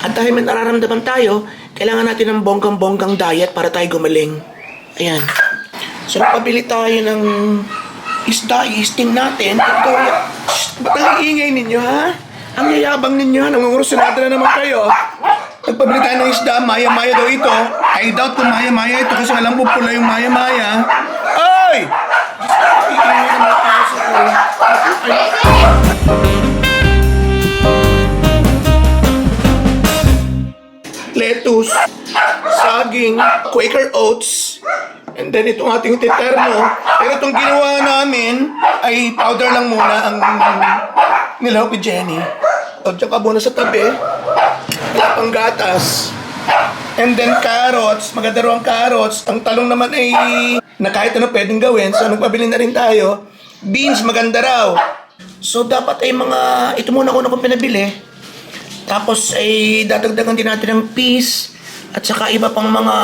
At dahil may nararamdaman tayo, kailangan natin ng bonggang-bonggang diet para tayo gumaling. Ayan. So, napabili tayo ng isda, i-steam natin. Ito, Shh, ba't ang iingay ninyo, ha? Ang yayabang ninyo, ha? Nangungurusinado na naman kayo. Nagpabili tayo ng isda, maya-maya daw ito. I doubt kung maya-maya ito kasi alam mo pula yung maya-maya. Ay! Iingay naman tayo sa lettuce, saging, Quaker oats, and then itong ating titerno. Pero itong ginawa namin ay powder lang muna ang nilaw ni Jenny. O tsaka muna sa tabi, pang gatas. And then carrots, maganda ang carrots. Ang talong naman ay na kahit ano pwedeng gawin. So nagpabili na rin tayo. Beans, maganda raw. So dapat ay mga, ito muna ko na kong pinabili. Tapos ay dadagdagan din natin ng peas at saka iba pang mga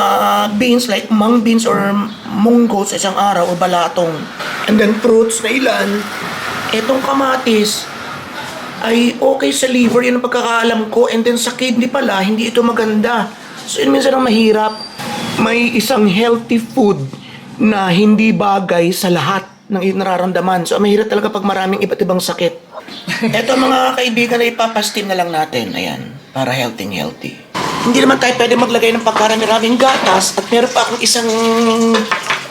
beans like mung beans or munggo sa isang araw o balatong. And then fruits na ilan. Etong kamatis ay okay sa liver, yun ang pagkakaalam ko. And then sa kidney pala, hindi ito maganda. So yun minsan ang mahirap. May isang healthy food na hindi bagay sa lahat ng nararamdaman. So mahirap talaga pag maraming iba't ibang sakit. Eto mga kaibigan na ipapastim na lang natin. Ayan, para healthy healthy. Hindi naman tayo pwede maglagay ng pagkarami-raming gatas at meron pa akong isang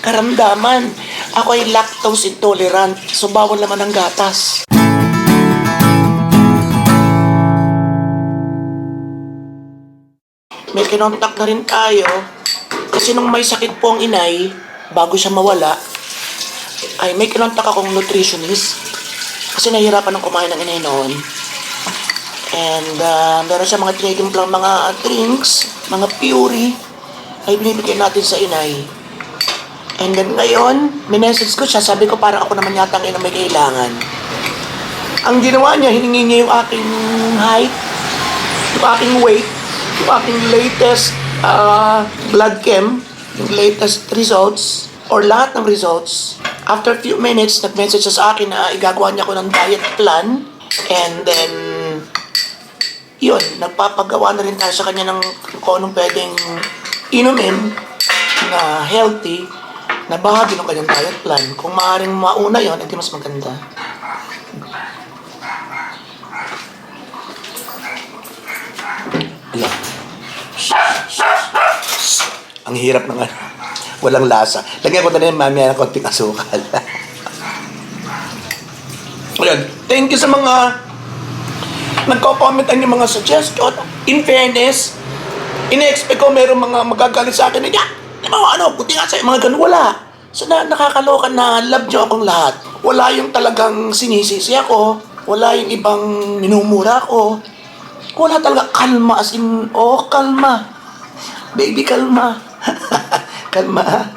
karamdaman. Ako ay lactose intolerant, so bawal naman ang gatas. May kinontak na rin tayo kasi nung may sakit po ang inay, bago siya mawala, ay may kinontak akong nutritionist kasi nahihirapan ng kumain ng inay noon. And uh, meron siya mga tinitimplang mga drinks, mga puree, ay binibigay natin sa inay. And then ngayon, minessage ko siya, sabi ko parang ako naman yata ang ina may kailangan. Ang ginawa niya, hiningi niya yung aking height, yung aking weight, yung aking latest uh, blood chem, yung latest results, or lahat ng results. After a few minutes, nag-message siya sa akin na igagawa niya ako ng diet plan. And then, yun, nagpapagawa na rin tayo sa kanya ng kung anong pwedeng inumin na healthy na bahagi ng kanyang diet plan. Kung maaaring mauna yon, edi mas maganda. Ang hirap ng ano. Walang lasa. Lagyan ko na rin mamaya ng konting asukal. Ayan. Thank you sa mga nagko-comment ang mga suggestion. In fairness, ina-expect ko meron mga magagalit sa akin di ba, ano, buti nga sa mga ganun, wala. So na, nakakaloka na love nyo akong lahat. Wala yung talagang sinisisi ako. Wala yung ibang minumura ko. Wala talaga kalma as in, oh, kalma. Baby, kalma. kalma.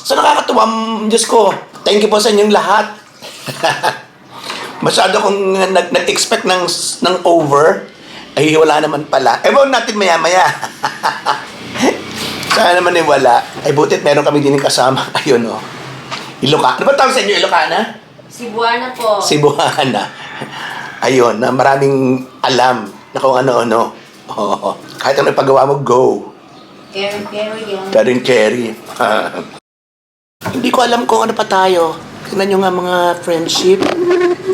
So nakakatuwa, mm, Diyos ko, thank you po sa inyong lahat. Masyado akong nag- nag-expect ng, ng over. Ay, wala naman pala. Ewan natin maya-maya. Sana naman eh wala. Ay, butit meron kami din kasama. Ayun, oh. Ilocana. Ano ba tawag sa inyo, Ilocana? Cebuana po. Cebuana. Ayun, na maraming alam na kung ano-ano. Oo. Kahit ano ipagawa mo, go. Carry, carry yung... Karin Cherry. Hindi ko alam kung ano pa tayo. Tingnan nyo nga mga friendship.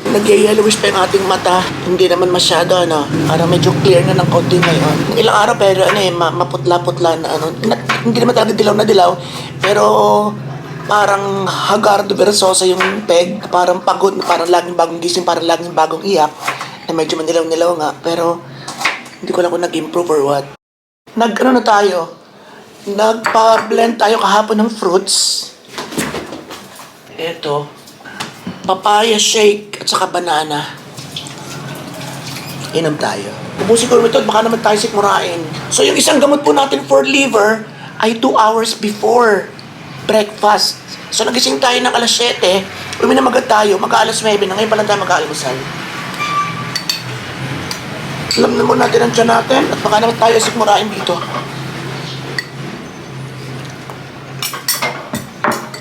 Nag-yellowish pa yung ating mata. Hindi naman masyado, ano. Parang medyo clear na ng konti ngayon. Ilang araw pero ano eh, ma- maputla-putla na ano. Na- hindi naman talaga dilaw na dilaw. Pero parang Hagardo Versosa yung peg. Parang pagod, parang laging bagong gising, parang laging bagong iyak. Na medyo manilaw-nilaw nga. Pero hindi ko alam kung nag-improve or what. Nag, ano na tayo? Nagpa-blend tayo kahapon ng fruits. Ito. Papaya shake at saka banana. Inom tayo. Ubusin ko naman ito, baka naman tayo sikmurain. So yung isang gamot po natin for liver ay 2 hours before breakfast. So nagising tayo ng alas 7, uminom agad tayo, mag-aalas 9 na ngayon pa lang tayo mag-aalmusal. Alam na muna natin ang tiyan natin at baka naman tayo sikmurain dito.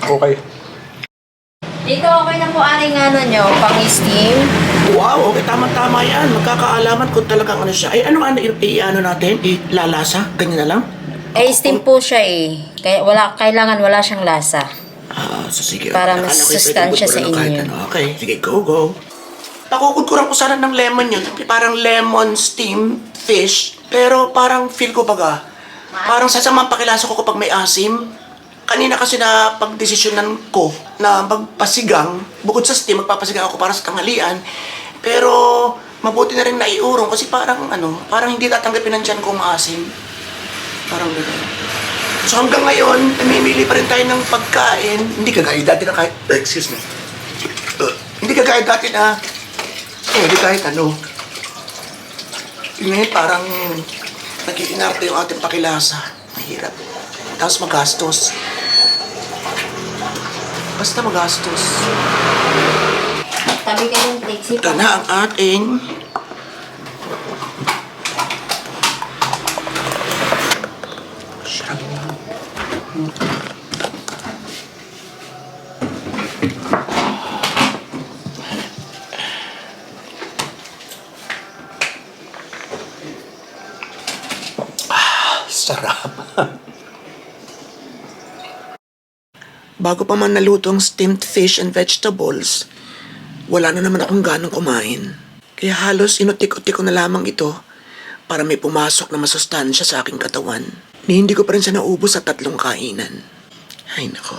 Okay. Dito okay na po aring ano nyo, pang-steam. Wow, okay, tama-tama yan. Magkakaalaman kung talagang ano siya. Ay, ano ano, i- i- ano natin? Ilalasa? Ganyan na lang? Eh, steam po siya eh. Kaya wala, kailangan wala siyang lasa. Ah, so sige. Para Akala mas ko yung sustansya sa kahit inyo. Ano. Okay, sige, go, go. Nakukudkuran ko sana ng lemon yun. Parang lemon steam fish. Pero parang feel ko baga. Parang sasamang pakilasa ko kapag may asim. Kanina kasi na pagdesisyonan ko na magpasigang, bukod sa steam, magpapasigang ako para sa tanghalian. Pero mabuti na rin naiurong kasi parang ano, parang hindi tatanggapin ng tiyan kung maasim. Parang gano'n. So hanggang ngayon, namimili pa rin tayo ng pagkain. Hindi kagaya dati na kahit, excuse me. Uh, hindi kagaya dati na, eh, hindi kahit ano. Ngayon parang nag-iinarte yung ating pakilasa. Mahirap. Tapos magastos. Basta magastos. Tabi kayong plate. Si Ito na ang ating Sarap. Ah, sarap. Bago pa man naluto ang steamed fish and vegetables, wala na naman akong ganong kumain. Kaya halos inutik-utik ko na lamang ito para may pumasok na masustansya sa aking katawan. Ni hindi ko pa rin siya naubos sa tatlong kainan. Ay nako.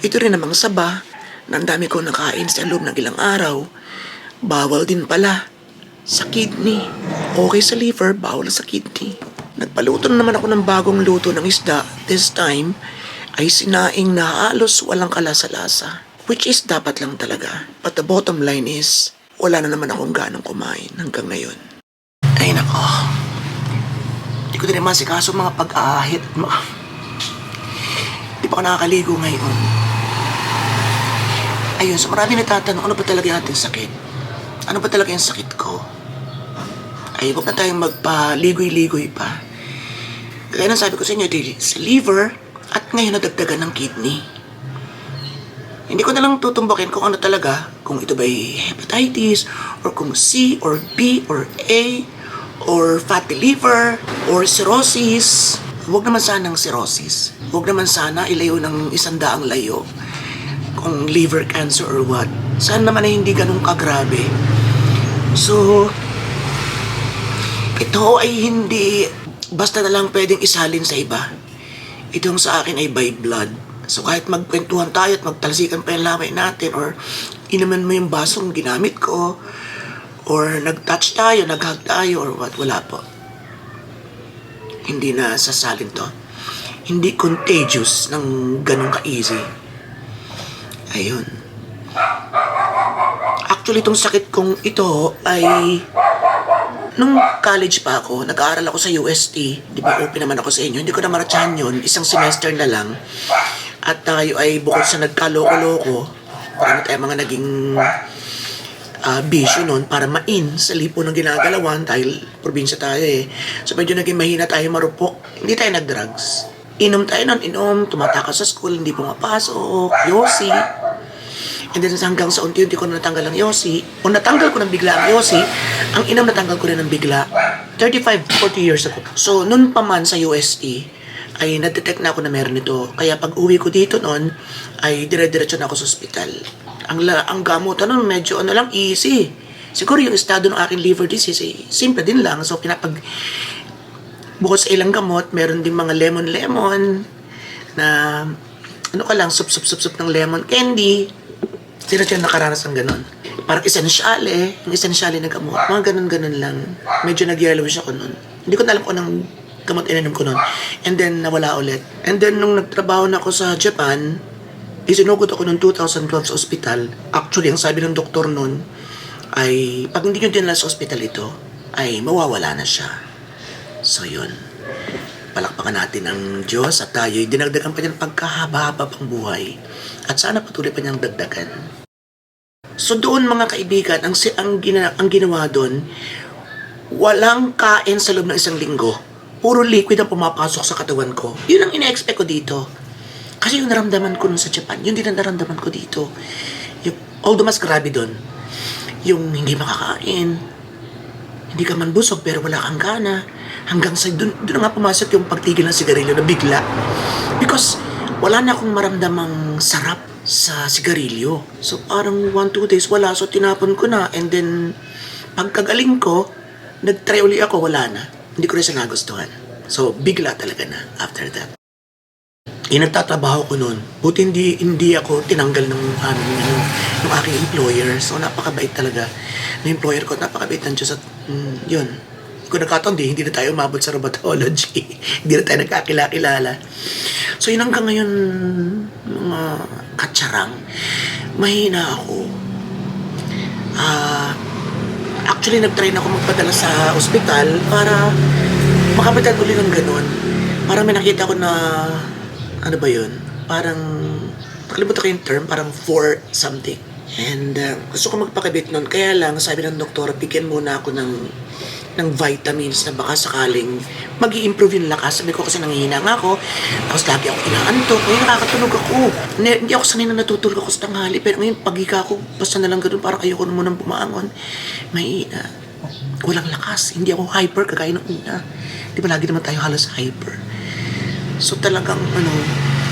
Ito rin namang saba na ang dami ko nakain sa loob ng ilang araw. Bawal din pala. Sa kidney. Okay sa liver, bawal sa kidney. Nagpaluto na naman ako ng bagong luto ng isda. This time, ay sinaing na halos walang kalasa-lasa. Which is dapat lang talaga. But the bottom line is, wala na naman akong ganang kumain hanggang ngayon. Ay nako. Hindi ko din masikaso mga pag-aahit. at mga... Di pa ako nakakaligo ngayon. Ayun, so marami natatanong, ano ba talaga yung ating sakit? Ano ba talaga yung sakit ko? Ay, huwag na tayong magpaligoy-ligoy pa. Kaya nang sabi ko sa inyo, sa liver, at ngayon nadagdagan ng kidney. Hindi ko na lang tutumbakin kung ano talaga, kung ito ba'y hepatitis, or kung C, or B, or A, or fatty liver, or cirrhosis. Huwag naman sanang cirrhosis. Huwag naman sana ilayo ng isang daang layo kung liver cancer or what. Sana naman ay hindi ganun kagrabe. So, ito ay hindi basta na lang pwedeng isalin sa iba. Itong sa akin ay by blood. So kahit magkwentuhan tayo at magtalsikan pa yung lamay natin or inaman mo yung basong ginamit ko or nag-touch tayo, nag-hug tayo or what, wala po. Hindi na sasalin to. Hindi contagious ng ganun ka-easy. Ayun. Actually, itong sakit kong ito ay Nung college pa ako, nag-aaral ako sa UST, di ba open naman ako sa inyo, hindi ko na maratsahan yun, isang semester na lang. At tayo ay bukod sa nagkaloko-loko, marami tayo mga naging uh, bisyo noon para main sa lipo ng ginagalawan dahil probinsya tayo eh. So medyo naging mahina tayo marupok, hindi tayo nag-drugs. Inom tayo nun, inom, tumatakas sa school, hindi pumapasok, yosi. And then hanggang sa unti-unti ko na natanggal ang yosi, o natanggal ko ng bigla ang yosi, ang inom natanggal ko rin ng bigla, 35, 40 years ago. So, nun pa man sa UST, ay na-detect na ako na meron ito. Kaya pag uwi ko dito noon, ay dire-diretso na ako sa ospital. Ang, la, ang gamutan nun, medyo ano lang, easy. Siguro yung estado ng aking liver disease, eh, simple din lang. So, pinapag, bukod sa ilang gamot, meron din mga lemon-lemon na ano ka lang, sup-sup-sup-sup ng lemon candy. Sino siya nakaranas ng ganun? Parang esensyale, yung esensyale na gamot. Mga ganun-ganun lang. Medyo nag-yellowish ako nun. Hindi ko na alam kung anong gamot ininom ko nun. And then, nawala ulit. And then, nung nagtrabaho na ako sa Japan, isinugod ako noong 2012 sa ospital. Actually, ang sabi ng doktor nun, ay pag hindi nyo dinala sa ospital ito, ay mawawala na siya. So, yun. Palakpakan natin ang Diyos at tayo'y dinagdagan pa niya ng pagkahaba-haba pang buhay. At sana patuloy pa niyang dagdagan. So doon mga kaibigan, ang, ang, gina, ang ginawa doon, walang kain sa loob ng isang linggo. Puro liquid ang pumapasok sa katawan ko. Yun ang ina-expect ko dito. Kasi yung naramdaman ko nun sa Japan, yun din ang naramdaman ko dito. Yung, although mas grabe doon. yung hindi makakain, hindi ka man busog pero wala kang gana. Hanggang sa dun na nga pumasok yung pagtigil ng sigarilyo na bigla. Because wala na akong maramdamang sarap sa sigarilyo. So parang one, two days wala. So tinapon ko na. And then pagkagaling ko, nag-try uli ako, wala na. Hindi ko rin siya nagustuhan. So bigla talaga na after that. Eh, nagtatrabaho ko noon. Buti hindi, hindi ako tinanggal ng aming, ano, ng aking employer. So, napakabait talaga. Ng employer ko, napakabait ng Diyos at, mm, yun. Kung nagkataon, di, hindi na tayo umabot sa rheumatology. hindi na tayo nagkakilala-kilala. So, yun hanggang ngayon, mga katsarang, mahina ako. Ah, actually, nag-try na ako magpadala sa ospital para makapatal uli ng ganun. Para may nakita ko na, ano ba yun? Parang, nakalimutan ko yung term, parang for something. And uh, gusto ko magpakabit nun. Kaya lang, sabi ng doktor, bigyan muna ako ng ng vitamins na baka sakaling mag improve yung lakas. Sabi ko kasi nanghihina nga ako. Tapos lagi ako inaantok. Ngayon nakakatulog ako. Hindi, hindi ako sanay na natutulog ako sa tanghali. Pero ngayon pagika ako, basta na lang ganun, parang ayoko na munang bumangon. Mahina. Walang lakas. Hindi ako hyper kagaya ng una. Di ba lagi naman tayo halos hyper. So talagang ano,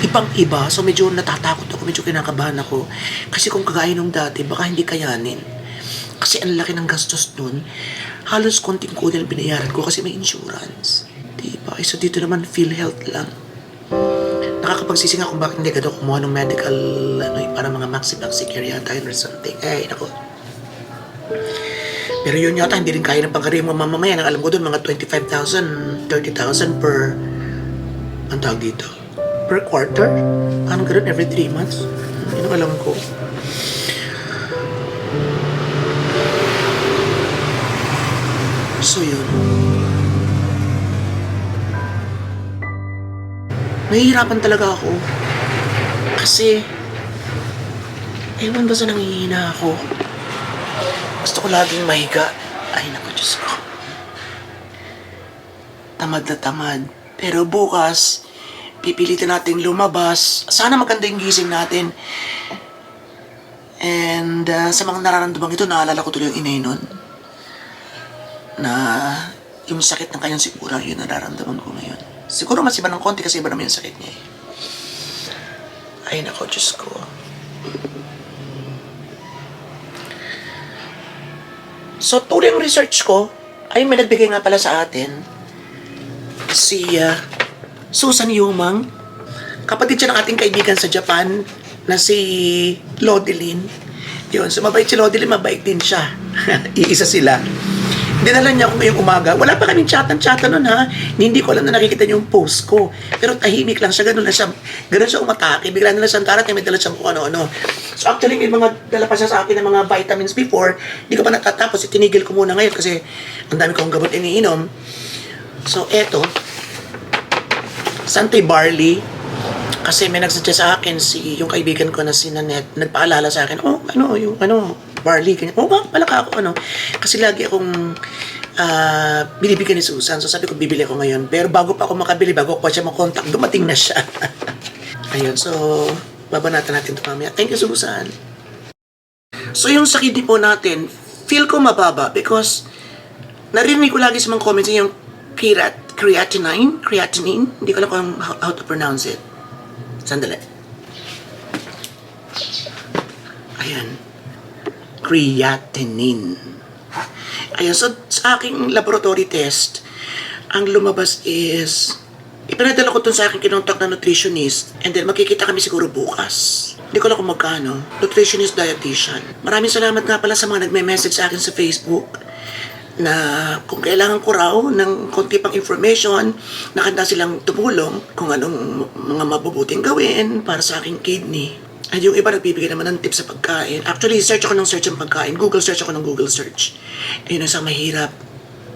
ibang-iba. So medyo natatakot ako, medyo kinakabahan ako. Kasi kung kagaya nung dati, baka hindi kayanin. Kasi ang laki ng gastos nun. Halos konting kunin ang binayaran ko kasi may insurance. Diba? Eh, So dito naman, feel health lang. Nakakapagsisi nga kung bakit hindi ka kumuha ng medical, ano, eh, para mga maxi-maxi care yata or something. Eh, nako. Pero yun yata, hindi rin kaya ng pangkari mo mamamayan. Ang alam ko doon, mga 25,000, 30,000 per, ang tawag dito, per quarter? Anong ganun, every 3 months? Yun ang alam ko. So yun. Nahihirapan talaga ako. Kasi, ewan ba sa nangihina ako? Gusto ko laging mahiga. Ay, naku, Diyos ko. Tamad na tamad. Pero bukas, pipilitin natin lumabas. Sana maganda yung gising natin. And uh, sa mga nararamdaman ito, naalala ko tuloy yung inay nun. Na yung sakit ng kanyang sigura, yun nararamdaman ko ngayon. Siguro mas iba ng konti kasi iba naman yung sakit niya eh. Ay nako, Diyos ko. So, tuloy ang research ko, ay may nagbigay nga pala sa atin si ah, Susan Yumang. Kapatid siya ng ating kaibigan sa Japan na si Lodelin. Yun, so mabait si Lodelin, mabait din siya. Iisa sila. Dinala niya ako ngayong umaga. Wala pa kaming chatan-chatan nun ha. Hindi ko alam na nakikita niyo yung post ko. Pero tahimik lang siya. Ganun lang siya. Ganun siya umatake. Bigla na lang siyang karat. May dala siyang kung ano-ano. So actually, may mga dala pa siya sa akin ng mga vitamins before. Hindi ko pa natatapos. Itinigil ko muna ngayon kasi ang dami kong gamot iniinom. So eto. Santay Barley. Kasi may nagsuggest sa akin si yung kaibigan ko na si Nanette, nagpaalala sa akin, oh, ano, yung ano, barley, ganyan. Oh, ba, palaka ako, ano. Kasi lagi akong ah, binibigyan ni Susan. So sabi ko, bibili ako ngayon. Pero bago pa ako makabili, bago pa siya makontak, dumating na siya. Ayun, so, babanatan natin ito mamaya. Thank you, Susan. So yung sa kidney po natin, feel ko mababa because narinig ko lagi sa mga comments yung creat creatinine, creatinine, hindi ko alam kung how, to pronounce it. Sandali. Ayan. Creatinine. Ayan, so sa aking laboratory test, ang lumabas is, ipinadala ko dun sa aking kinontak na nutritionist, and then makikita kami siguro bukas. Hindi ko alam kung magkano. Nutritionist dietitian. Maraming salamat nga pala sa mga nagme-message sa akin sa Facebook na kung kailangan ko raw ng konti pang information, nakanda silang tumulong kung anong mga mabubuting gawin para sa aking kidney. At yung iba nagbibigay naman ng tips sa pagkain. Actually, search ako ng search ng pagkain. Google search ako ng Google search. Ayun ang isang mahirap.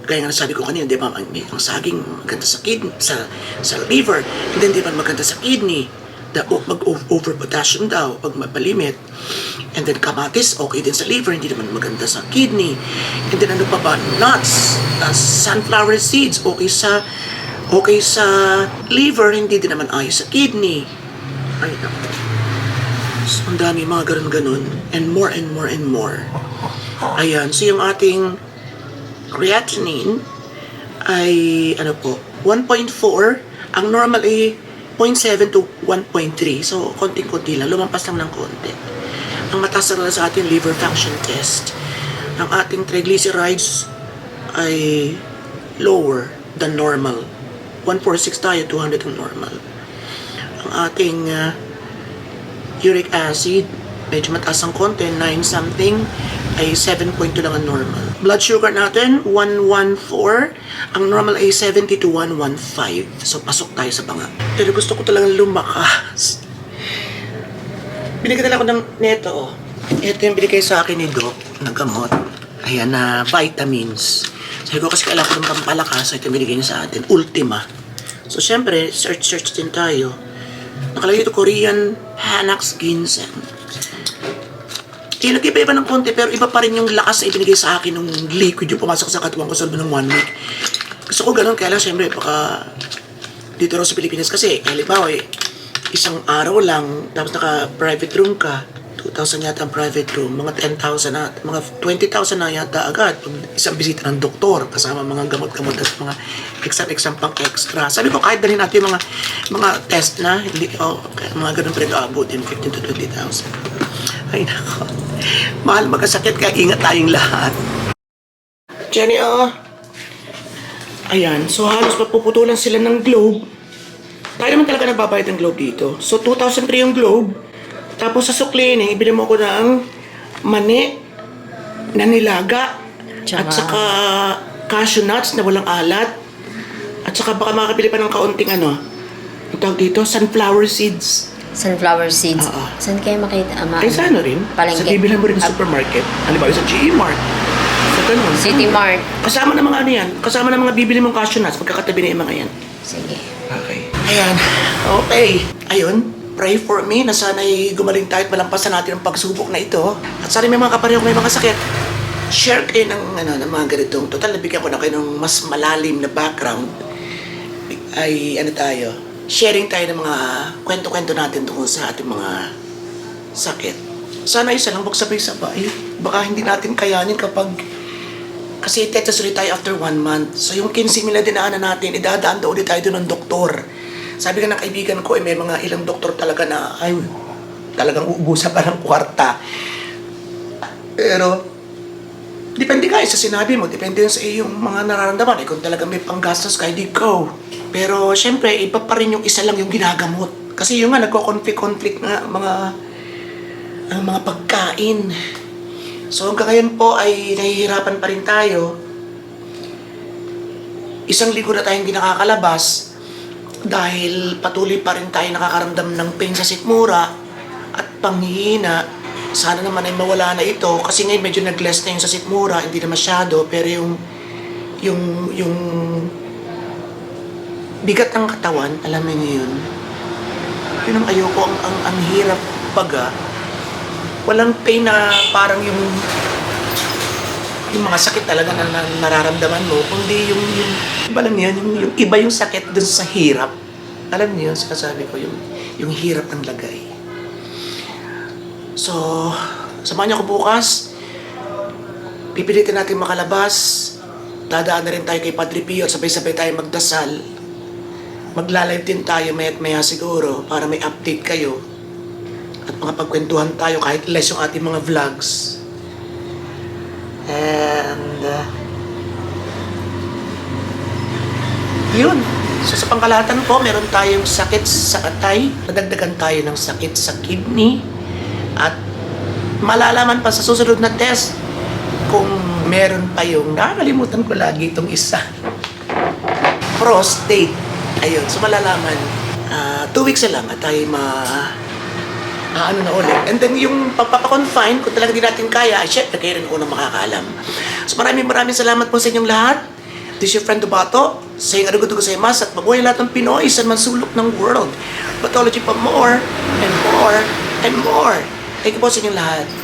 Kaya nga sabi ko kanina, di ba, ang, ang saging maganda sa kidney, sa, sa liver. And then, di ba, maganda sa kidney. The, o- mag-over potassium daw, pag mapalimit. And then kamatis, okay din sa liver, hindi naman maganda sa kidney. And then ano pa ba? Nuts, uh, sunflower seeds, okay sa okay sa liver, hindi din naman ayos sa kidney. Ay, naku. So, ang dami mga ganun-ganun. And more and more and more. Ayan, so yung ating creatinine ay ano po, 1.4. Ang normal ay 0.7 to 1.3. So, konting-konti lang. Lumampas lang ng konti. Ang mataas na sa ating liver function test. Ang ating triglycerides ay lower than normal. 146 tayo, 200 ang normal. Ang ating ah, uric acid, medyo mataas ang konti, 9 something, ay 7.2 lang ang normal. Blood sugar natin, 114. Ang normal ay 70 to 115. So, pasok tayo sa banga. Pero gusto ko talagang lumakas. Binigyan ako ng neto. oh. Ito yung binigay sa akin ni Doc na gamot. Ayan na vitamins. Sabi ko kasi kailangan ko ng pampalakas. Ito yung binigay niya sa atin. Ultima. So, syempre, search-search din tayo. Nakalagay ito Korean Hanax Ginseng. Hindi nag-iba-iba ng konti pero iba pa rin yung lakas na ibinigay sa akin ng liquid yung pumasok sa katawan ko sa ng one week. Gusto ko ganun, kaya lang syempre baka dito raw sa Pilipinas kasi, halimbawa eh, isang araw lang, tapos naka-private room ka, 2,000 yata ang private room, mga 10,000 na, mga 20,000 na yata agad. Pag isang bisita ng doktor, kasama mga gamot-gamot at mga exam-exam pang extra. Sabi ko, kahit dalhin natin yung mga, mga test na, hindi, oh, okay, mga ganun pa rin aabutin, 15 to 20,000. Ay, nako. Mahal magkasakit, kaya ingat tayong lahat. Jenny, oh. Ayan, so halos mapuputulan sila ng globe. Tayo naman talaga nagbabayad ng globe dito. So, 2,003 yung globe. Tapos sa suklining, ibili mo ko ng mani na nilaga. Tsaka- At saka cashew nuts na walang alat. At saka baka makakabili pa ng kaunting ano. Ang tawag dito, sunflower seeds. Sunflower seeds. Oo. Saan kayo makita? ama? Ay, sa ano rin? Palengke. Sa bibilan mo rin sa supermarket. Ba? Sa GE Mart. Sa ganun. City Mart. Kasama ng mga ano yan. Kasama ng mga bibili mong cashew nuts. Magkakatabi na yung mga yan. Sige. Okay. Ayan. Okay. Ayun. Pray for me na sana'y gumaling tayo at malampasan natin ang pagsubok na ito. At sana may mga kapareho may mga sakit. Share kayo ng, ano, ng mga ganitong. Total, nabigyan ko na kayo ng mas malalim na background. Ay, ano tayo, sharing tayo ng mga kwento-kwento natin tungkol sa ating mga sakit. Sana isa lang, huwag sabay-sabay. Baka hindi natin kayanin kapag kasi tetas ulit tayo after one month. So yung 15 mil na dinaanan natin, idadaan daw ulit tayo doon ng doktor. Sabi ka ng kaibigan ko, eh, may mga ilang doktor talaga na, ay, talagang uubusan pa ng kwarta. Pero, depende ka eh sa sinabi mo, depende sa iyong mga nararamdaman. Eh, kung talaga may panggastos ka, hindi go. Pero, syempre, iba pa rin yung isa lang yung ginagamot. Kasi yung nga, nagko-conflict-conflict na mga, ang mga pagkain. So hanggang ngayon po ay nahihirapan pa rin tayo. Isang linggo na tayong hindi nakakalabas dahil patuloy pa rin tayo nakakaramdam ng pain sa sikmura at panghihina. Sana naman ay mawala na ito kasi ngayon medyo nag-less na yung sa sikmura, hindi na masyado pero yung yung yung bigat ng katawan, alam niyo yun. Yun ang ayoko, ang, ang, ang hirap baga walang pain na parang yung yung mga sakit talaga na, na nararamdaman mo, kundi yung, yung iba lang yan, yung, yung iba yung sakit dun sa hirap. Alam niyo, sinasabi ko, yung, yung hirap ng lagay. So, samahan niyo ako bukas. Pipilitin natin makalabas. Dadaan na rin tayo kay Padre Pio at sabay-sabay tayo magdasal. Magla-live din tayo maya't maya siguro para may update kayo at mga pagkwentuhan tayo kahit less yung ating mga vlogs. And, uh, yun. So sa pangkalahatan po, meron tayong sakit sa atay. Nadagdagan tayo ng sakit sa kidney. At malalaman pa sa susunod na test kung meron pa yung, nakakalimutan ko lagi itong isa. Prostate. Ayun, so malalaman. ah, two weeks na lang at tayo ma ano na ulit. And then yung pagpapakonfine, kung talaga di natin kaya, ay syempre kayo rin unang makakaalam. So maraming maraming salamat po sa inyong lahat. This is your friend Dubato, saying sa imas at mabuhay lahat ng Pinoy sa mansulok ng world. Pathology pa more and more and more. Thank you po sa inyong lahat.